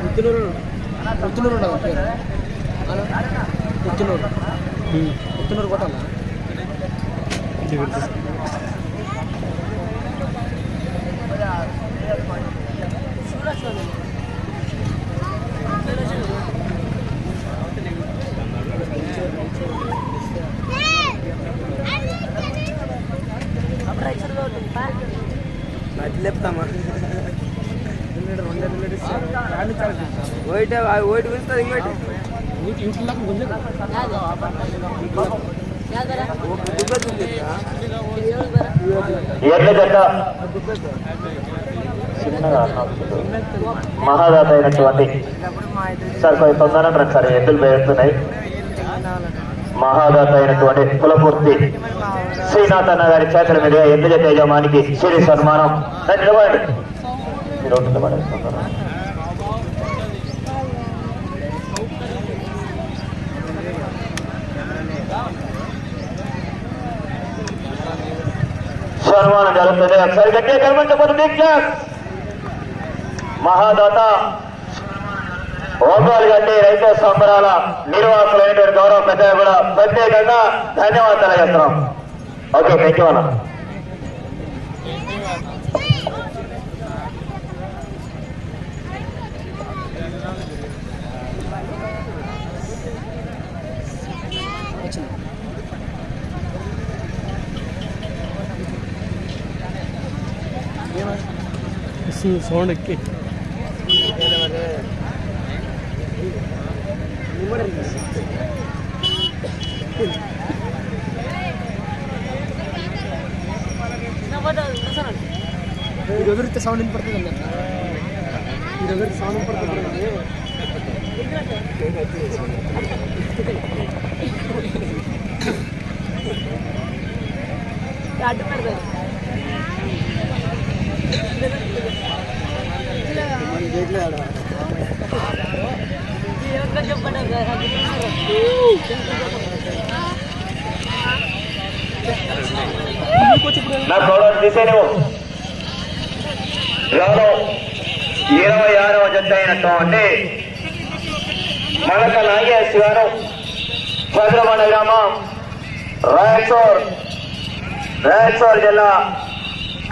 పుత్తూరు పుత్తూరు ఉండదు పేరు పుత్తూరు పుత్తూరు కొట్టాలా అది లేపుతామా? ఓయిట ఓయిట్ పిలుస్తుంది ఇంకోటి. ఎడ్ల జత చిన్నగా మహాదాత అయినటువంటి సార్ కొంచెం తొందరగా రండి సార్ ఎద్దులు పేరుతున్నాయి మహాదాత అయినటువంటి కులపూర్తి శ్రీనాథ్ అన్న గారి చేతుల మీద ఎద్దుల తేజమానికి సిరి సన్మానం. రండి, నిలబడండి. ఈ రోడ్డు నిలబడండి, తొందరగా. సన్మానం జరుగుతుంది ఒకసారి గట్టిగా కనిపించబోతు బిగ్ క్లాస్ మహాదాత ఓపాలు గట్టి రైతు సంబరాల నిర్వాహకులైనటువంటి గౌరవ పెద్ద కూడా ప్రత్యేకంగా ధన్యవాదాలు తెలియజేస్తున్నాం ఓకే థ్యాంక్ యూ అన్న సౌండ్ ఎక్కి ఇది ఎదురితే సౌండ్ వినపడుతుంది అన్న ఇది ఎదురు సౌండ్ వినపడుతుంది నా గౌరవ తీసేను రాను ఇరవై ఆరవ జత అయినటువంటి మలక నాగేష్ గారు భద్రమణ గ్రామం రాయచోర్ రాయచోర్ జిల్లా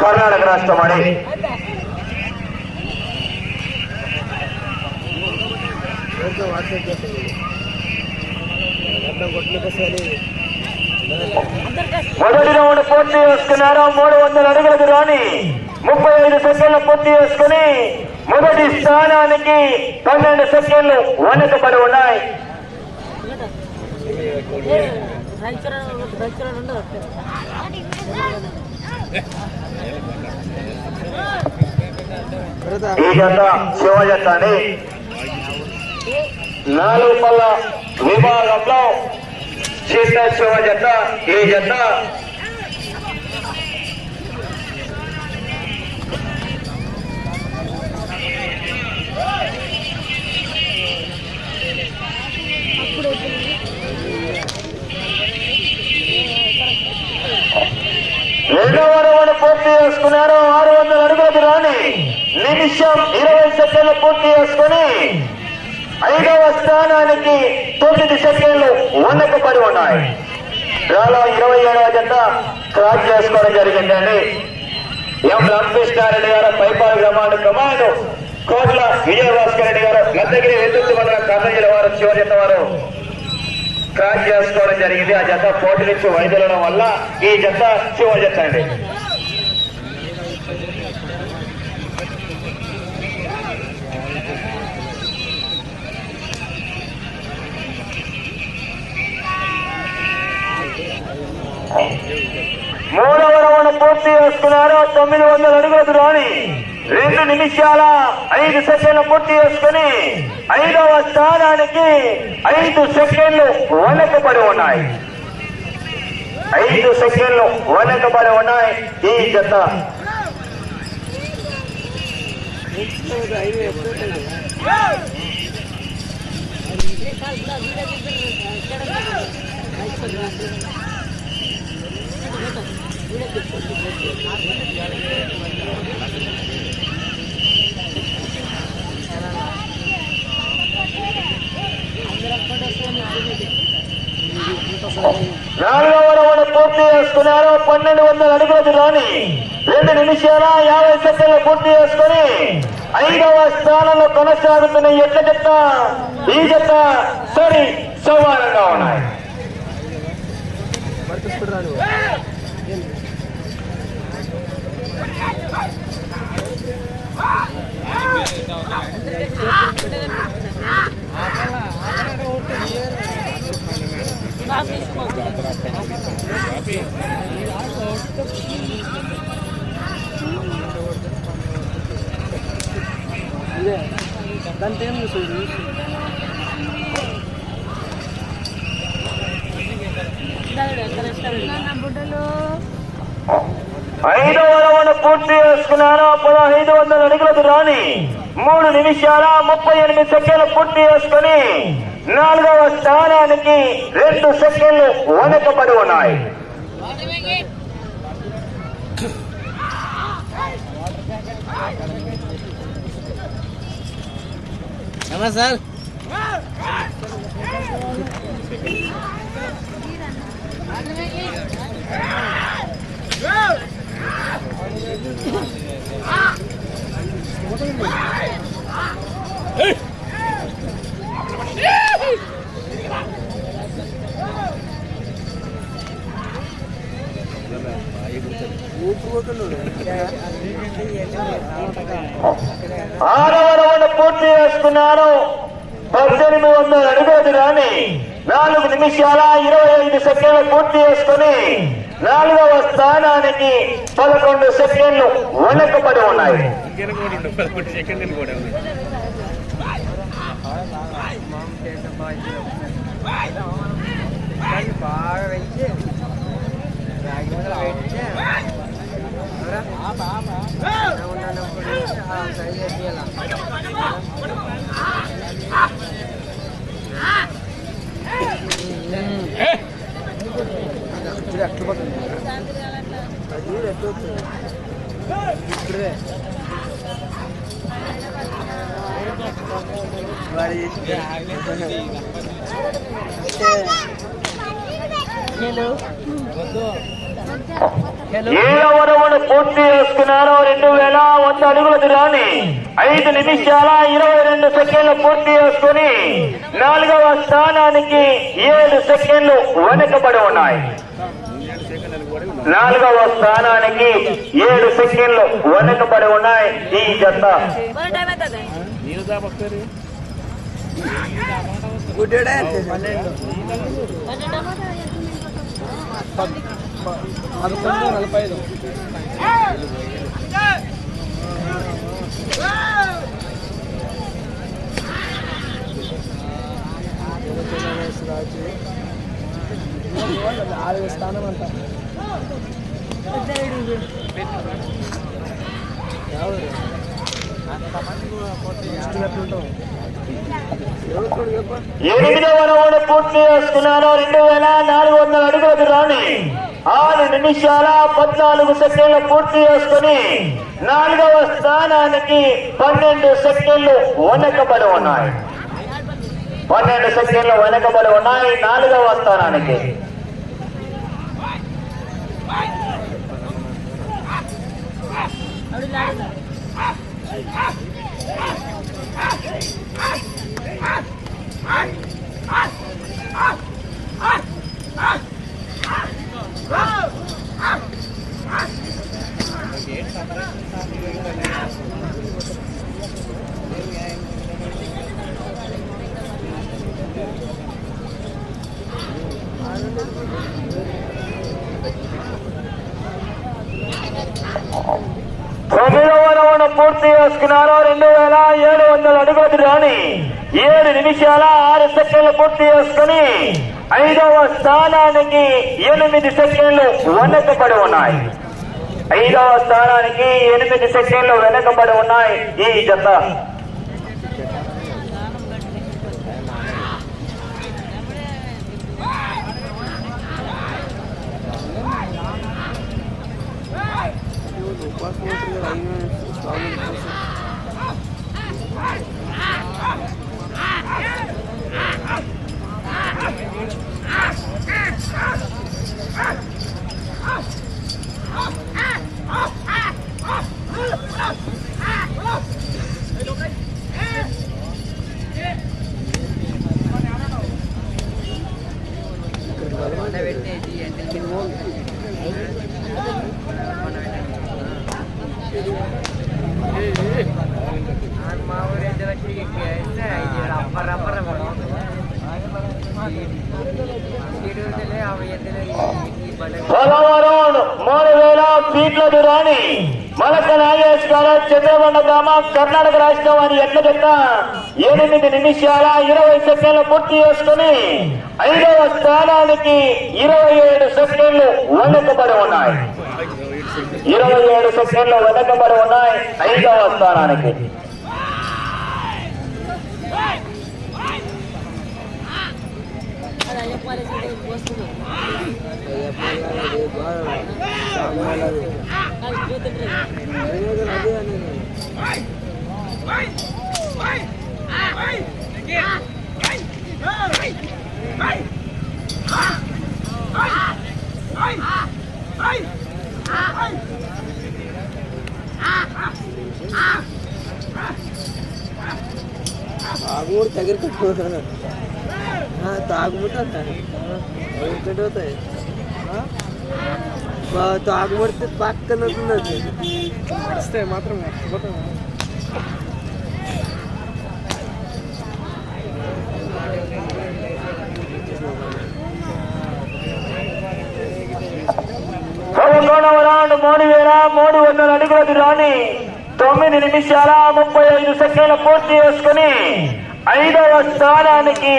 కర్ణాటక రాష్ట్రం ಮಾಡಿ మొదటి రౌండ్ పూర్తి చేసుకున్నారు మూడు వందల అడుగులకు రాని ముప్పై ఐదు సెకండ్లు పూర్తి చేసుకుని మొదటి స్థానానికి పన్నెండు సెకండ్లు వెనకబడి ఉన్నాయి ఈ జత శివ జత అని నాలుగు పళ్ళ విభాగంలో చిన్న శివ జత ఈ జత రెండవ పూర్తి చేసుకున్నారు. ఆరు వందల అడుగులకు రాని నిమిషం ఇరవై సెకండ్లు పూర్తి చేసుకుని ఐదవ స్థానానికి తొమ్మిది సెకండ్లు వెనకబడి ఉన్నాయి. డ్రాలో ఇరవై ఏడవ జత క్రాస్ చేసుకోవడం జరిగిందండి. ఎం రామకృష్ణారెడ్డి గారు పైపాల గ్రామాన్ని కమాండ్ కోట్ల విజయభాస్కర్ రెడ్డి గారు గద్దగిరి విద్యుత్ మండలం కర్నూలు వారు చివరి జత వారు క్రాస్ చేసుకోవడం జరిగింది. ఆ జత పోటీ నుంచి వైదొలడం వల్ల ఈ జత చివరి జత అండి. మూడవ రౌండ్ పూర్తి చేసుకున్నారు. తొమ్మిది వందల అడుగులకు రాని రెండు నిమిషాల ఐదు సెకండ్లు పూర్తి చేసుకుని ఐదవ స్థానానికి ఐదు సెకండ్లు వెనకబడి ఉన్నాయి. ఐదు సెకండ్లు వెనకబడి ఉన్నాయి ఈ జత. నాలుగవ రౌండ్ పూర్తి చేసుకున్నారు. పన్నెండు వందల అడుగుల రాని రెండు నిమిషాల యాభై సెకండ్లు పూర్తి చేసుకుని ఐదవ స్థానంలో కొనసాగుతున్న ఎట్ల చెత్త ఈ చెత్త సరి సమానంగా ఉన్నాయి. దాని ఏం చూస్తుంది ఐదవ పూర్తి చేసుకున్నారు పదహైదు వందల అడుగులకు రాని మూడు నిమిషాల ముప్పై ఎనిమిది సెకండ్లు పూర్తి చేసుకుని నాలుగవ స్థానానికి రెండు సెకండ్లు వెనకబడి ఉన్నాయి సార్ Go! ఆరవరవన పూర్తి చేసుకున్నాను. పద్దెనిమిది వందల అడుగుల రాని నాలుగు నిమిషాల ఇరవై ఐదు సెకండ్లు పూర్తి చేసుకుని నాలుగవ స్థానానికి పదకొండు సెకండ్లు వెనకబడి ఉన్నాయి. బాగా ఏడవ రౌండ్ పూర్తి చేసుకున్నారు రెండు వేల వంద అడుగుల దూరాన్ని. ఐదు నిమిషాల ఇరవై రెండు సెకండ్లు పూర్తి చేసుకుని నాలుగవ స్థానానికి ఏడు సెకండ్లు వెనకబడి ఉన్నాయి. నాలుగవ స్థానానికి ఏడు సెకండ్లు వెనకబడి ఉన్నాయి. ఈ జత. బోల్ పదకొండు నలభై ఐదు. ఆరు స్థానం అంట ఎనిమిదవ రౌండ్ పూర్తి చేసుకున్నారు రెండు వేల నాలుగు వందల అడుగులకు రాణి ఆరు నిమిషాల పద్నాలుగు సెకండ్లు పూర్తి చేసుకుని నాలుగవ స్థానానికి పన్నెండు సెకండ్లు వెనకబడి ఉన్నాయి. పన్నెండు సెకండ్లు వెనకబడి ఉన్నాయి నాలుగవ స్థానానికి. తొమ్మిదవ రౌండ్ పూర్తి చేసుకున్నారు రెండు వేల ఏడు వందల అడుగులకు రాని ఏడు నిమిషాల ఆరు సెకండ్లు పూర్తి చేసుకుని ఐదవ స్థానానికి ఎనిమిది సెకండ్లు వెనకబడి ఉన్నాయి. ఐదవ స్థానానికి ఎనిమిది సెకండ్లు వెనకబడి ఉన్నాయి ఈ జత. much. ఫీట్ల దూరాన్ని మలక నాగేష్ గారు చంద్రబండ గ్రామం కర్ణాటక రాష్ట్రం అని ఎట్ల చెక్క ఎనిమిది నిమిషాల ఇరవై సెకండ్లు పూర్తి చేసుకుని ఐదవ స్థానానికి ఇరవై ఏడు సెకండ్లు వెనకబడి ఉన్నాయి. ఇరవై ఏడు సెకండ్లు వెనకబడి ఉన్నాయి ఐదవ స్థానానికి. అది అయ్యప్ప కాలేజీ వస్తున్నాం అది తాగుబడితే పక్కన వస్తే మాత్రం మూడు వేల మూడు వందల అడుగుల దూరాన్ని తొమ్మిది నిమిషాల ముప్పై ఐదు సెకండ్లు పూర్తి చేసుకుని ఐదవ స్థానానికి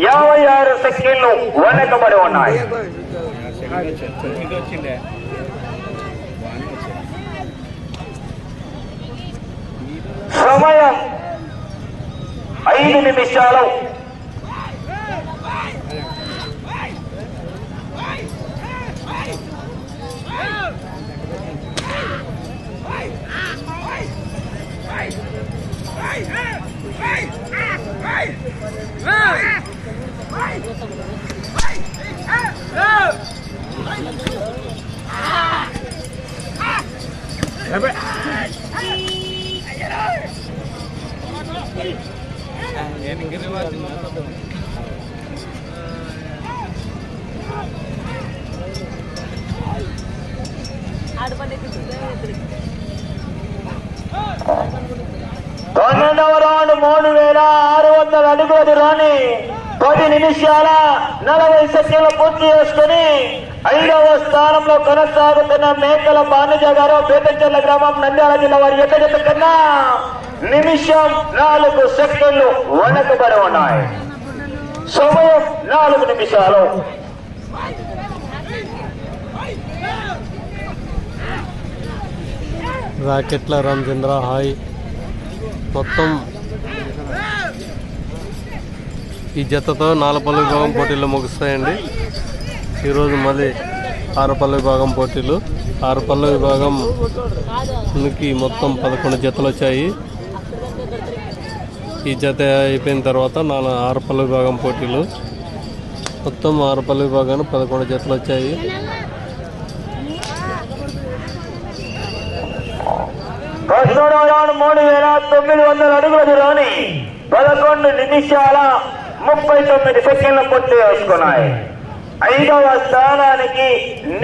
యాభై ఆరు సెకండ్లు వెనకబడి ఉన్నాయి. వచ్చిందే సమయం ఐదు నిమిషాలు. పన్నెండవ రౌండ్ మూడు వేల ఆరు వందల అడుగుల దూరాన్ని పది నిమిషాల నలభై సెకండ్లు పూర్తి చేసుకుని ఐదవ స్థానంలో కొనసాగుతున్న మేకల బానుజ గారు పేటచెల్ల గ్రామం నంద్యాల జిల్లా వారి ఎక్కడ కన్నా నిమిషం నాలుగు సెకండ్లు వెనకబడి ఉన్నాయి. సమయం నాలుగు నిమిషాలు. రాకెట్ల రామచంద్ర హాయ్. మొత్తం ఈ జతతో నాలుపల్లి విభాగం పోటీలు ముగుస్తాయండి. ఈరోజు మళ్ళీ ఆరుపల్లి విభాగం పోటీలు. ఆరుపల్లి విభాగంకి మొత్తం పదకొండు జతలు వచ్చాయి. ఈ జత అయిపోయిన తర్వాత నాలుగు ఆరుపల్లి విభాగం పోటీలు. మొత్తం ఆరుపల్లి విభాగాన్ని పదకొండు జతలు వచ్చాయి. రౌండ్ మూడు వేల తొమ్మిది వందల అడుగుల దూరాన్ని పదకొండు నిమిషాల ముప్పై తొమ్మిది సెకండ్ల పూర్తి చేసుకున్నాయి. ఐదవ స్థానానికి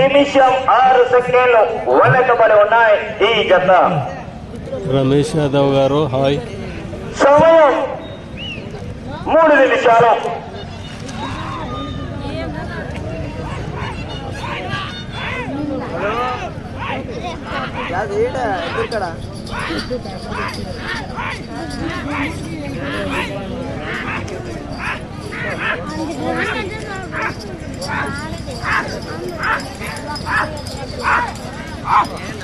నిమిషం ఆరు సెకండ్లు వెనకబడి ఉన్నాయి ఈ జత. రమేష్ యాదవ్ గారు హాయ్. సమయం మూడు నిమిషాలు. ఎక్కడ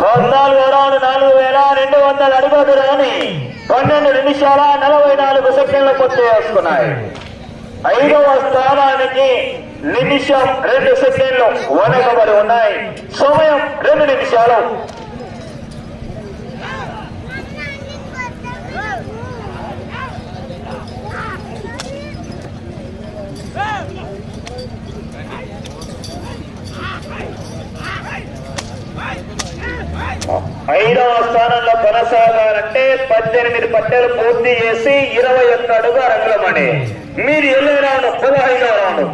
పద్నాలుగు రౌండ్ నాలుగు వేల రెండు వందల అడుగుల దూరాన్ని పన్నెండు నిమిషాల నలభై నాలుగు సెకండ్లు పూర్తి చేసుకున్నాయి ఐదవ స్థానానికి నిమిషం రెండు సెకండ్లు వెనకబడి ఉన్నాయి. సమయం రెండు నిమిషాలు. ఐదవ స్థానంలో కొనసాగాలంటే పద్దెనిమిది పట్టెలు పూర్తి చేసి ఇరవై ఒక్క అడుగు రంగులమణి మీరు వెళ్ళే రౌండ్ పదహైదవ రౌండ్.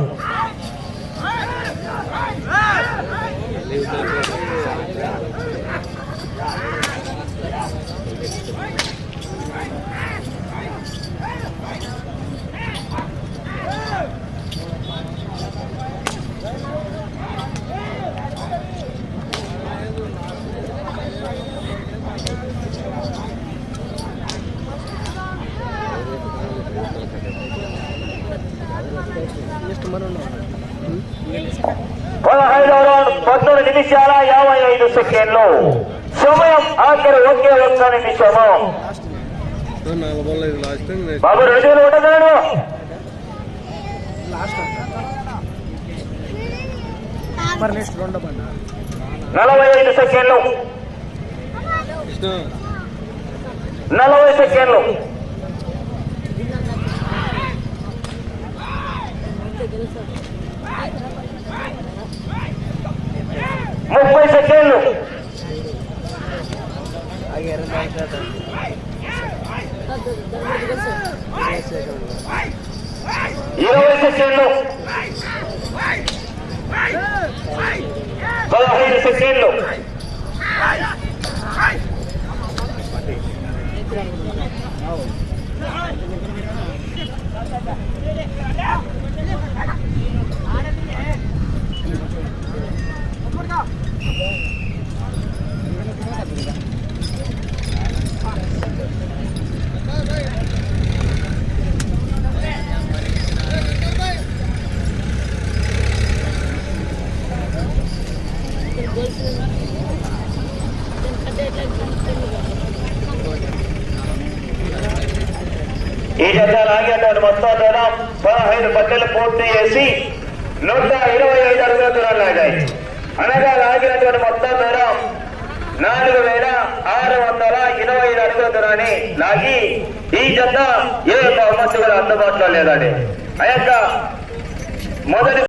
రౌండ్ పంతొమ్మిది నిమిషాల యాభై ఐదు సెకండ్లు. సమయం ఆఖరి ఒకే ఒక్క నిమిషము. బాబు రెండు వేలు నలభై ఐదు సెకండ్లు. నలభై సెకండ్లు. ముప్పై సెకండ్లు ఇరవై సెకండ్లు పదహైదు సెకండ్లు ఈ జత లాగేటువంటి మొత్తం దూరం పదహైదు పట్టెలు పూర్తి చేసి నూట ఇరవై ఐదు అడుగుల దూరం లాగాయి. అనగా లాగినటువంటి మొత్తం దూరం. నాలుగు వేల ఆరు వందల ఇరవై ఐదు అడుగుల దూరాన్ని లాగి ఈ జత ఏ బహుమతి కూడా అందుబాటులో లేదండి. ఆ యొక్క మొదటి